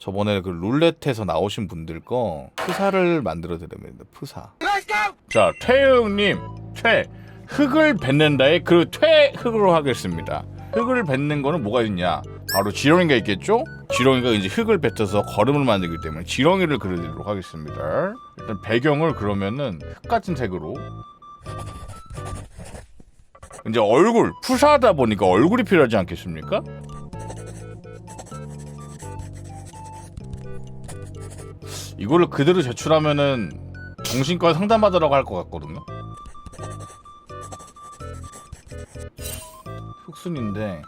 저번에 그 룰렛에서 나오신 분들 거 프사를 만들어 드립니다. 프사. 자, 퇴형님, 퇴 흙을 뱉는다에 그 퇴흙으로 하겠습니다. 흙을 뱉는 거는 뭐가 있냐? 바로 지렁이가 있겠죠? 지렁이가 이제 흙을 뱉어서 걸음을 만들기 때문에 지렁이를 그리도록 하겠습니다. 일단 배경을 그러면은 흙 같은 색으로 이제 얼굴 푸사하다 보니까 얼굴이 필요하지 않겠습니까? 이거를 그대로 제출하면은 정신과 상담받으라고 할 것 같거든요. 흑순인데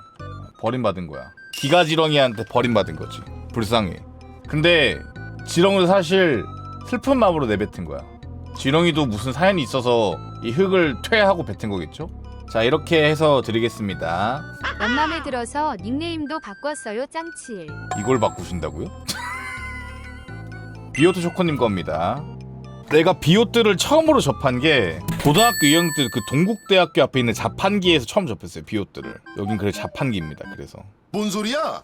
버림받은 거야. 기가 지렁이한테 버림받은 거지. 불쌍해. 근데 지렁이도 사실 슬픈 마음으로 내뱉은 거야. 지렁이도 무슨 사연이 있어서 이 흙을 퇴하고 뱉은 거겠죠? 자 이렇게 해서 드리겠습니다. 연맘에 들어서 닉네임도 바꿨어요 짱칠 이걸 바꾸신다고요? 비오트 쇼커님 겁니다. 내가 비오트를 처음으로 접한 게 고등학교 2학년 때 그 동국대학교 앞에 있는 자판기에서 처음 접했어요. 비오트를. 여긴 그래 자판기입니다. 그래서 뭔 소리야?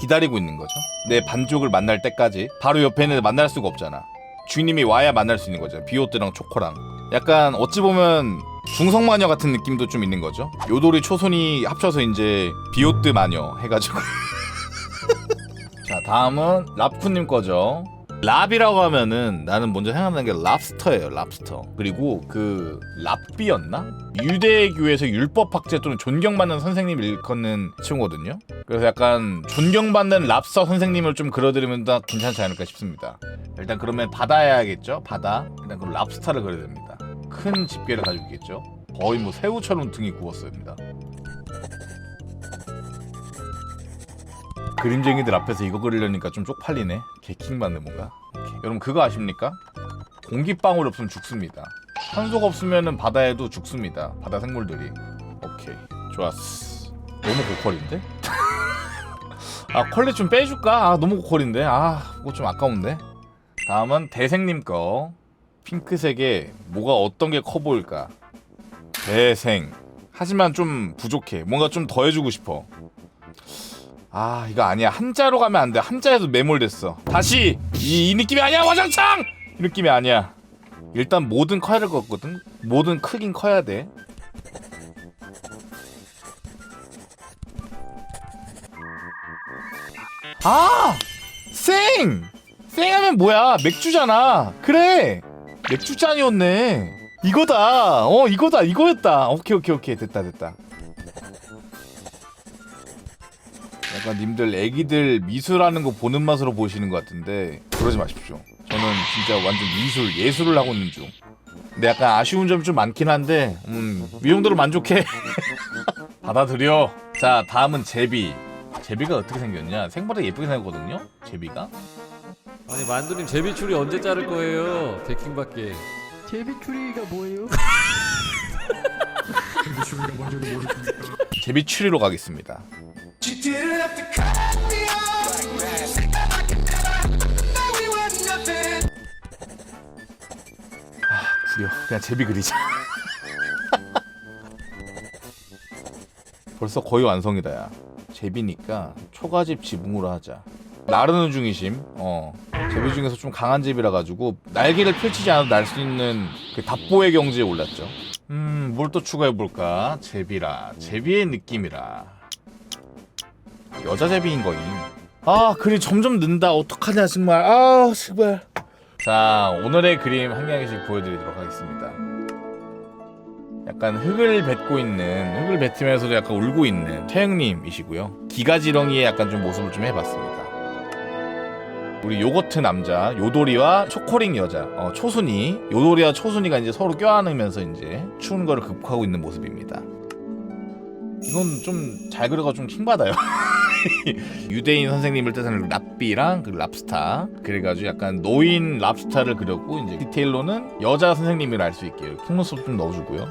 기다리고 있는 거죠. 내 반쪽을 만날 때까지 바로 옆에 있는데 만날 수가 없잖아. 주인님이 와야 만날 수 있는 거죠. 비오트랑 초코랑. 약간 어찌 보면 중성 마녀 같은 느낌도 좀 있는 거죠. 요도리 초손이 합쳐서 이제 비오트 마녀 해가지고. 자 다음은 랍쿠님 거죠. 랍이라고 하면은 나는 먼저 생각나는 게 랍스터예요, 랍스터. 그리고 그 랍비였나? 유대교에서 율법 학제 또는 존경받는 선생님을 일컫는 친구거든요. 그래서 약간 존경받는 랍스터 선생님을 좀 그려드리면 더 괜찮지 않을까 싶습니다. 일단 그러면 바다야겠죠? 바다. 일단 그럼 랍스타를 그려야 됩니다. 큰 집게를 가지고 있겠죠? 거의 뭐 새우처럼 등이 구웠습니다. 그림쟁이들 앞에서 이거 그리려니까 좀 쪽팔리네. 개킹 받는 뭔가. 오케이. 여러분 그거 아십니까? 공기방울 없으면 죽습니다. 산소가 없으면은 바다에도 죽습니다. 바다 생물들이. 오케이. 좋았어. 너무 고퀄인데? 아 퀄리 좀 빼줄까? 아 너무 고퀄인데. 아 그거 좀 아까운데. 다음은 대생님 거. 핑크색에 뭐가 어떤 게 커 보일까? 대생. 하지만 좀 부족해. 뭔가 좀 더 해주고 싶어. 아 이거 아니야 한자로 가면 안돼 한자에도 매몰됐어 다시 이, 이 느낌이 아니야 와장창 이 느낌이 아니야 일단 뭐든 커야 될 것 같거든 뭐든 크긴 커야 돼 아! 생! 생 하면 뭐야 맥주잖아 그래 맥주잔이었네 이거다 어 이거다 이거였다 오케이 오케이 오케이 됐다 됐다 약간 님들 애기들 미술하는 거 보는 맛으로 보시는 것 같은데 그러지 마십시오. 저는 진짜 완전 미술 예술을 하고 있는 중. 근데 약간 아쉬운 점이 좀 많긴 한데 음, 이 정도로 만족해. 받아들여. 자 다음은 제비. 제비가 어떻게 생겼냐? 생보다 예쁘게 생겼거든요. 제비가. 아니 만두님 제비추리 언제 자를 거예요? 데킹밖에. 제비추리가 뭐예요? 제비 추리로 가겠습니다. 아 구려. 그냥 제비 그리자. 벌써 거의 완성이다 야. 제비니까 초가집 지붕으로 하자. 나르는 중이심. 어. 제비 중에서 좀 강한 제비라 가지고 날개를 펼치지 않아도 날 수 있는 그 답보의 경지에 올랐죠. 음, 뭘 또 추가해 볼까? 제비라. 제비의 느낌이라. 여자 제비인 거임. 아, 글이 점점 는다. 어떡하냐 정말. 아, 제발. 자, 오늘의 그림 한 장씩 보여드리도록 하겠습니다. 약간 흙을 뱉고 있는, 흙을 뱉으면서도 약간 울고 있는 태영님이시고요. 기가지렁이의 약간 좀 모습을 좀 해봤습니다. 우리 요거트 남자 요도리와 초코링 여자 어, 초순이 요도리와 초순이가 이제 서로 껴안으면서 이제 추운 거를 극복하고 있는 모습입니다. 이건 좀 잘 그려가 좀 킹받아요. 유대인 선생님을 뜻하는 랍비랑 그 랍스타 그래가지고 약간 노인 랍스타를 그렸고 이제 디테일로는 여자 선생님을 알 수 있게 속눈썹 좀 넣어주고요.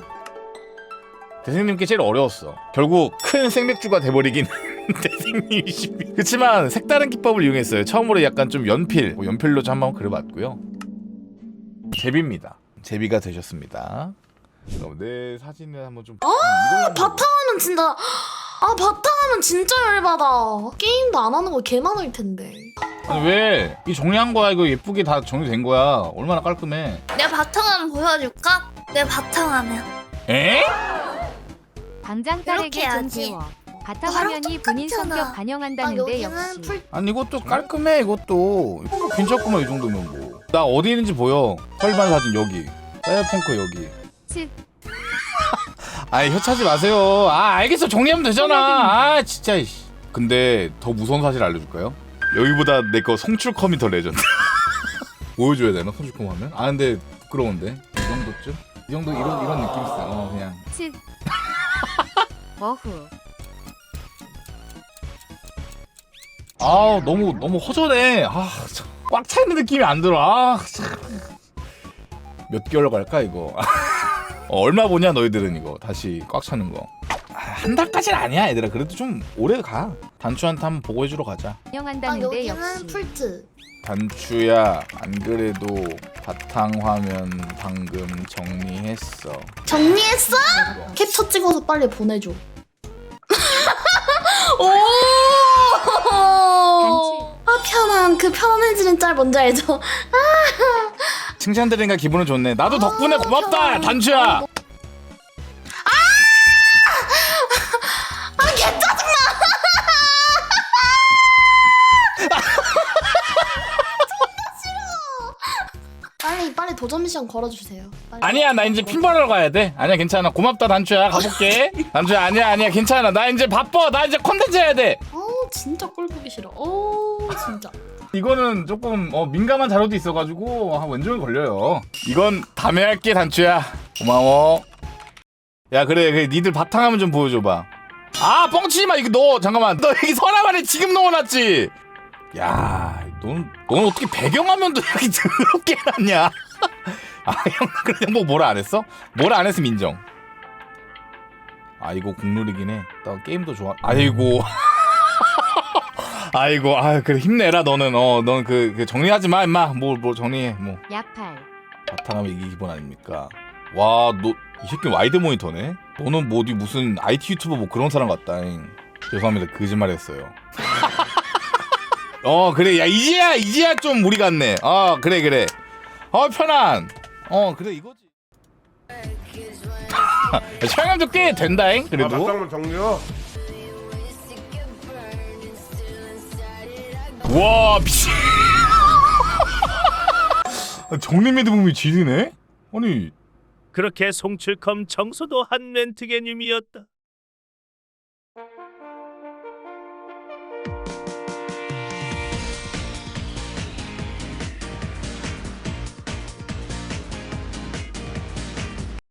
대생님께 제일 어려웠어. 결국 큰 생맥주가 돼버리긴 대생님이십니다. 그렇지만 색다른 기법을 이용했어요. 처음으로 약간 좀 연필, 뭐 연필로 좀 한번 그려봤고요. 제비입니다. 제비가 되셨습니다. 그럼 내 사진을 한번 좀. 아, 바타는 진짜 아 바탕하면 진짜 열받아. 게임도 안 하는 거 개 많을 텐데. 아니 왜? 이 정리한 거야 이거 예쁘게 다 정리된 거야 얼마나 깔끔해 내 바탕화면 보여줄까? 내 바탕화면. 에? 당장 이렇게 딸에게 좀 해야지. 배워. 바탕화면이 본인. 성격 아, 반영한다는데 여기는 역시. 풀 아니 이것도 깔끔해 이것도 괜찮구만 이 정도면 뭐 나 어디 있는지 보여 혈반 사진 여기 사이버펑크 여기 치. 아이 혀차지 마세요 아 알겠어 정리하면 되잖아 아 진짜 이씨. 근데 더 무서운 사실 알려줄까요? 여기보다 내 거 송출컴이 더 레전드 보여줘야 되나 송출컴 하면? 아 근데 부끄러운데 이 정도쯤? 이 정도 이런 이런 느낌 있어 어 그냥 치. 어후. 아 너무 너무 허전해. 아꽉 차 있는 느낌이 안 들어. 아몇 개월 갈까 이거? 어, 얼마 보냐 너희들은 이거. 다시 꽉 차는 거한 달까지는 아니야 얘들아. 그래도 좀 오래 가. 단추한테 한번 보고 해주러 가자. 아 반영한다는데 여기는 역시. 풀트. 단추야 안 그래도 바탕 화면 방금 정리했어. 정리했어? 캡처 찍어서 빨리 보내줘. 그 편해지는 짤 뭔지 알죠? 칭찬 들으니까 기분은 좋네 나도 덕분에 고맙다 편안해. 단추야 아 개 짜증나. 빨리 빨리 도전 미션 걸어주세요. 빨리. 아니야 나 이제 핀벌하러 가야 돼 아니야 괜찮아 고맙다 단추야 가볼게 단추야 아니야 아니야 괜찮아 나 이제 바빠 나 이제 콘텐츠 해야 돼어 진짜 꼴 보기 싫어. 어 진짜. 이거는 조금 어, 민감한 자료도 있어가지고 한 왼쪽에 걸려요. 이건 다음에 할게 단추야. 고마워. 야 그래 그래. 니들 바탕화면 좀 보여줘봐. 아 뻥치지 마. 이거 너 잠깐만. 너 여기 서랍 안에 지금 넣어놨지? 야넌 넌 어떻게 배경화면도 이렇게 더럽게 해놨냐? 아형 그래 뭐 뭐라 안 했어? 뭐라 안 했으면 인정. 아 이거 국룰이긴 해 나 게임도 좋아. 아이고 아이고 아 그래 힘내라 너는. 어 넌 그, 그 정리하지 마 임마. 뭐 뭐 정리해 뭐. 약팔. 바탕하면 이게 기본 아닙니까? 와 너 이 새끼 와이드 모니터네? 너는 뭐 어디 무슨 IT 유튜버 뭐 그런 사람 같다잉. 죄송합니다. 거짓말했어요. 어 그래. 야 이제야 이제야 좀 우리 같네. 어 그래 그래. 어 편안. 어 그래 이거지. 촬영도 꽤 된다잉 아, 그래도. 맞장만 정리요? 와 미친. 정리 매듭음이 지리네? 아니. 그렇게 송출컴 정수도 한 렌트게님이었다.